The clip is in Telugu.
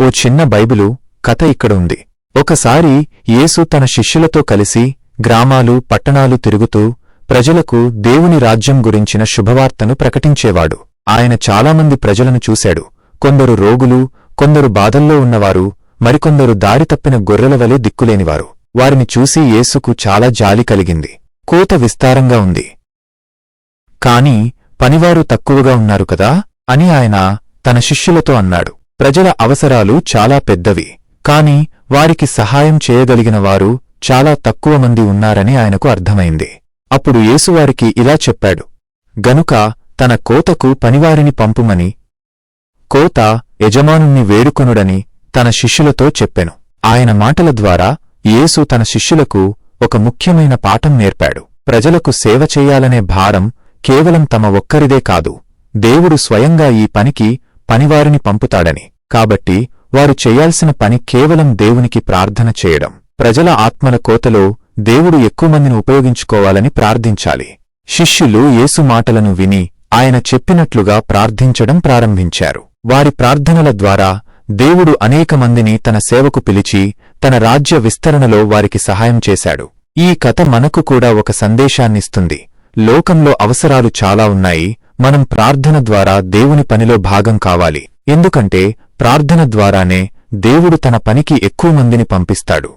ఓ చిన్న బైబిలు కథ ఇక్కడ ఉంది. ఒకసారి యేసు తన శిష్యులతో కలిసి గ్రామాలు పట్టణాలు తిరుగుతూ ప్రజలకు దేవుని రాజ్యం గురించిన శుభవార్తను ప్రకటించేవాడు. ఆయన చాలామంది ప్రజలను చూశాడు. కొందరు రోగులు కొందరు బాధల్లో ఉన్నవారు మరికొందరు దారి తప్పిన గొర్రెల వలె దిక్కులేనివారు. వారిని చూసి యేసుకు చాలా జాలి కలిగింది. కోత విస్తారంగా ఉంది. కాని పనివారు తక్కువగా ఉన్నారు కదా అని ఆయన తన శిష్యులతో అన్నాడు. ప్రజల అవసరాలు చాలా పెద్దవి. కాని వారికి సహాయం చేయగలిగిన వారు చాలా తక్కువ మంది ఉన్నారని ఆయనకు అర్థమైంది. అప్పుడు యేసువారికి ఇలా చెప్పాడు. గనుక తన కోతకు పనివారిని పంపుమని కోత యజమానుణ్ణి వేడుకొనుడని తన శిష్యులతో చెప్పెను. ఆయన మాటల ద్వారా యేసు తన శిష్యులకు ఒక ముఖ్యమైన పాఠం నేర్పాడు. ప్రజలకు సేవ చేయాలనే భారం కేవలం తమ ఒక్కరిదే కాదు దేవుడు స్వయంగా ఈ పనికి పనివారిని పంపుతాడని. కాబట్టి వారు చేయాల్సిన పని కేవలం దేవునికి ప్రార్థన చేయడం. ప్రజల ఆత్మల కోతలో దేవుడు ఎక్కువ మందిని ఉపయోగించుకోవాలని ప్రార్థించాలి. శిష్యులు యేసు మాటలను విని ఆయన చెప్పినట్లుగా ప్రార్థించడం ప్రారంభించారు. వారి ప్రార్థనల ద్వారా దేవుడు అనేక మందిని తన సేవకు పిలిచి తన రాజ్య విస్తరణలో వారికి సహాయం చేశాడు. ఈ కథ మనకు కూడా ఒక సందేశాన్నిస్తుంది. లోకంలో అవసరాలు చాలా ఉన్నాయి. మనం ప్రార్థన ద్వారా దేవుని పనిలో భాగం కావాలి. ఎందుకంటే ప్రార్థన ద్వారానే దేవుడు తన పనికి ఎక్కువ మందిని పంపిస్తాడు.